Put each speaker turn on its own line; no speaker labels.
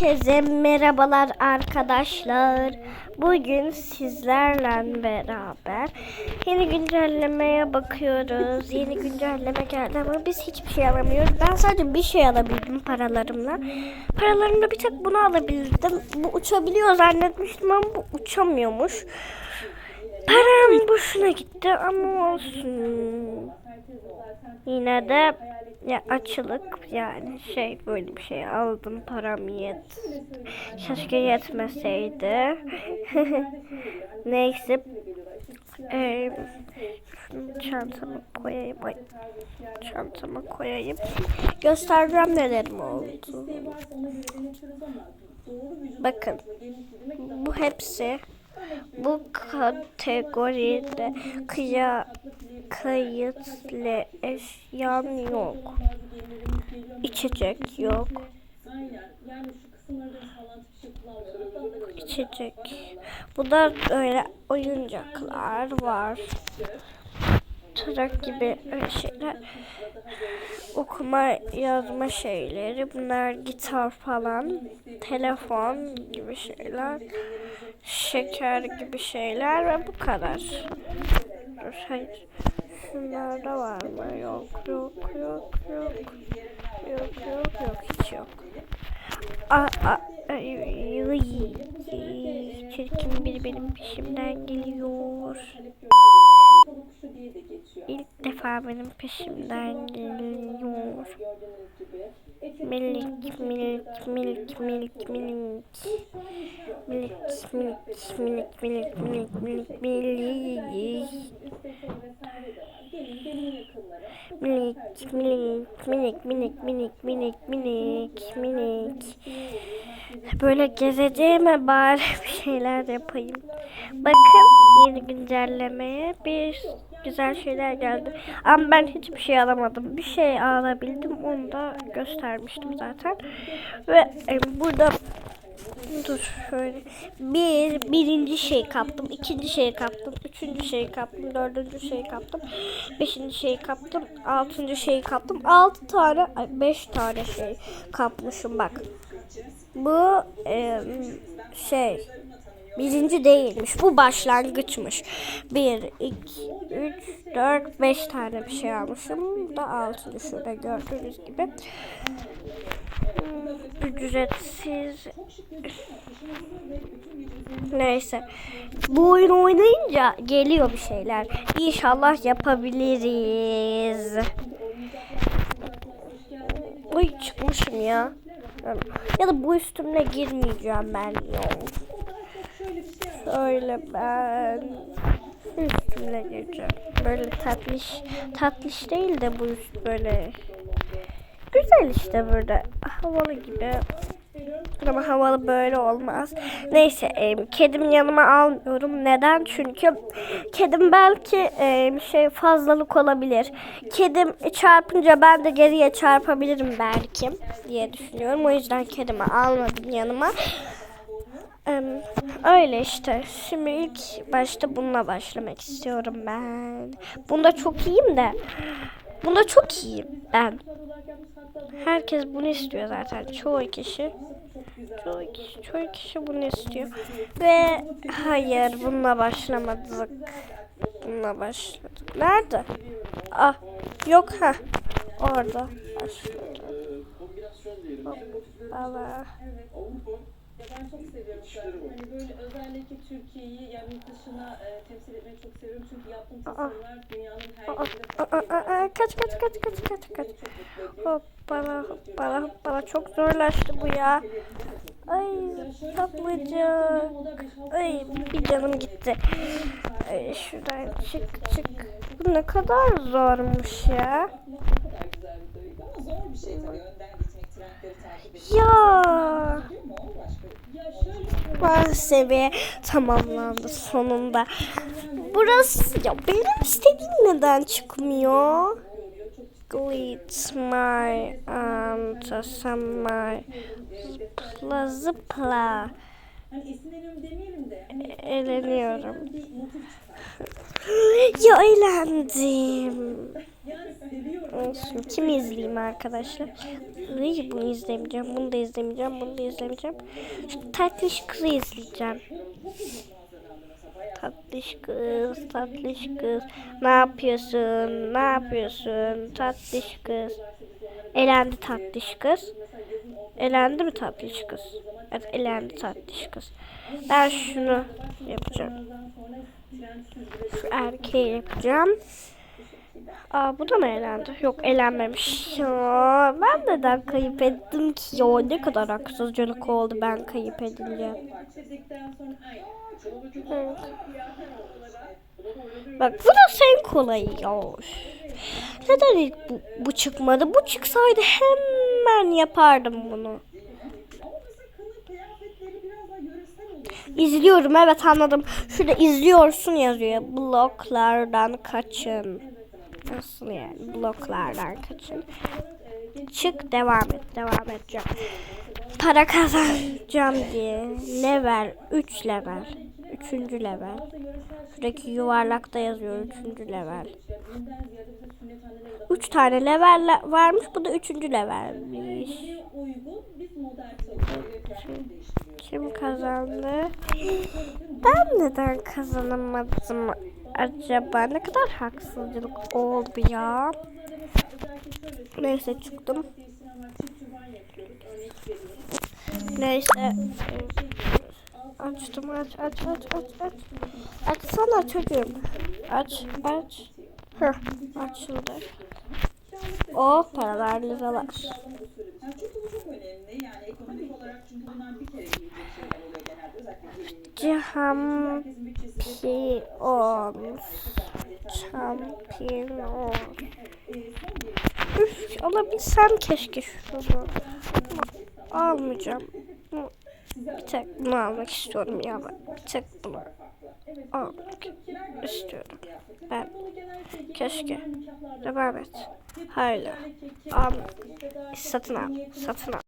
Herkese merhabalar arkadaşlar. Bugün sizlerle beraber yeni güncellemeye bakıyoruz. Yeni güncelleme geldi ama biz hiçbir şey alamıyoruz. Ben sadece bir şey alabildim paralarımla. Paralarımla bir tek bunu alabildim. Bu uçabiliyor zannetmiştim ama bu uçamıyormuş. Param boşuna gitti ama olsun. Yine de ya açılık yani şey böyle bir şey aldım param yet. Keşke yetmeseydi. Neyse. Ee, şunu çantama koyayım. Ay, çantama koyayım. Göstereceğim nelerim oldu. Bakın. Bu hepsi bu kategoride kıya kayıtlı eşyam yok. İçecek yok. İçecek. Bu da öyle oyuncaklar var. Trak gibi şeyler. Okuma yazma şeyleri. Bunlar gitar falan. Telefon gibi şeyler. Şeker gibi şeyler ve bu kadar. Hayır. Şunlarda var mı? Yok, yok, yok, yok. Yok, yok, yok, hiç yok. Aa, aa, ay. Çirkin biri benim peşimden geliyor. İlk defa benim peşimden geliyor. Milik, milik, milik, milik, milik. Milik, milik, milik, milik, milik, milik, milik. Minik, minik, minik, minik, minik, minik, minik, minik. Böyle gezeceğime bari bir şeyler yapayım. Bakın yeni güncellemeye bir güzel şeyler geldi. Ama ben hiçbir şey alamadım. Bir şey alabildim. Onu da göstermiştim zaten. Ve burada Dur şöyle. Bir, birinci şey kaptım. ikinci şey kaptım. Üçüncü şey kaptım. Dördüncü şey kaptım. Beşinci şey kaptım. Altıncı şey kaptım. Altı tane, ay, beş tane şey kapmışım bak. Bu e, şey birinci değilmiş. Bu başlangıçmış. Bir, iki, üç, dört, beş tane bir şey almışım. Da altıncı şurada gördüğünüz gibi. Hmm, Ücretsiz. Neyse. Bu oyunu oynayınca geliyor bir şeyler. İnşallah yapabiliriz. Uy çıkmışım ya. Ya da bu üstümle girmeyeceğim ben ya. Şöyle ben üstümle gireceğim. Böyle tatlış, tatlış değil de bu üst böyle güzel işte böyle havalı gibi. Ama havalı böyle olmaz. Neyse e, kedimi yanıma almıyorum. Neden? Çünkü kedim belki e, şey fazlalık olabilir. Kedim çarpınca ben de geriye çarpabilirim belki diye düşünüyorum. O yüzden kedimi almadım yanıma. Ee, öyle işte. Şimdi ilk başta bununla başlamak istiyorum ben. Bunda çok iyiyim de. Bunda çok iyiyim ben. Herkes bunu istiyor zaten. Çoğu kişi. Çoğu kişi, çoğu kişi bunu istiyor. Ve hayır bununla başlamadık. Bununla başladık. Nerede? Ah yok ha. Orada başladı. Hoppala.
Ya ben çok seviyorum zaten. Hani böyle özellikle Türkiye'yi yani yurt dışına e, temsil etmeyi çok seviyorum. Çünkü yaptığım tasarımlar dünyanın her yerinde
aa, kaç kaç kaç kaç kaç kaç. Hoppala hoppala hoppala çok zorlaştı bu ya. Ay tatlıcık. Ay bir canım gitti. Ay, şuradan çık çık. Bu ne kadar zormuş ya.
ne kadar güzel bir duygu ama zor bir şey tabii önden gitmek, trendleri takip etmek.
Ya.
Değil mi? O başka. Ya
seviye tamamlandı sonunda. Burası ya benim istediğim neden çıkmıyor? Glitz my and my zıpla zıpla.
hani esinleniyorum demeyelim de
Eğleniyorum. Ya eğlendim. Olsun. Kimi izleyeyim arkadaşlar? İyi bunu izlemeyeceğim. Bunu da izlemeyeceğim. Bunu da izlemeyeceğim. Şu tatlış kızı izleyeceğim. Tatlış kız, tatlış kız. Ne yapıyorsun? Ne yapıyorsun? Tatlış kız. Elendi tatlış kız. Elendi mi tatlış kız? Evet elendi tatlış kız. Ben şunu yapacağım. Şu erkeği yapacağım. Aa bu da mı elendi? Yok elenmemiş. Ya, ben neden kayıp ettim ki ya? Ne kadar haksızcılık oldu ben kayıp edince. Bak bu da sen kolayı ya. Neden ilk bu, bu çıkmadı? Bu çıksaydı hemen yapardım bunu. İzliyorum evet anladım. Şurada izliyorsun yazıyor. Bloklardan kaçın. Nasıl yani? Bloklardan kaçın. Çık devam et. Devam edeceğim. Para kazanacağım diye. Level 3 level. 3. level. Şuradaki yuvarlakta yazıyor 3. level.
Bundan ziyade bize sünnet anneleri
3 tane level le- varmış. Bu da 3. levelmiş.
de uygun biz model çalışıyoruz.
Kim kazandı? Ben neden kazanamadım acaba? Ne kadar haksızlık oldu ya. Neyse çıktım. Neyse. Açtım aç aç aç aç aç. Açsana çocuğum. Aç aç. Heh, açıldı. O paralar liralar.
Yani çünkü bu çok önemli. Yani ekonomik olarak çünkü bunlar bir kere giyecek şeyler oluyor genelde. Özellikle gelinlikler.
Cihan Piyon. Şampiyon. Üf, alabilsem keşke şunu. Almayacağım. Bir tek bunu almak istiyorum ya ben. Bir tek bunu almak istiyorum. Ben keşke. Devam et. Hala. Al. Satın al. Satın al.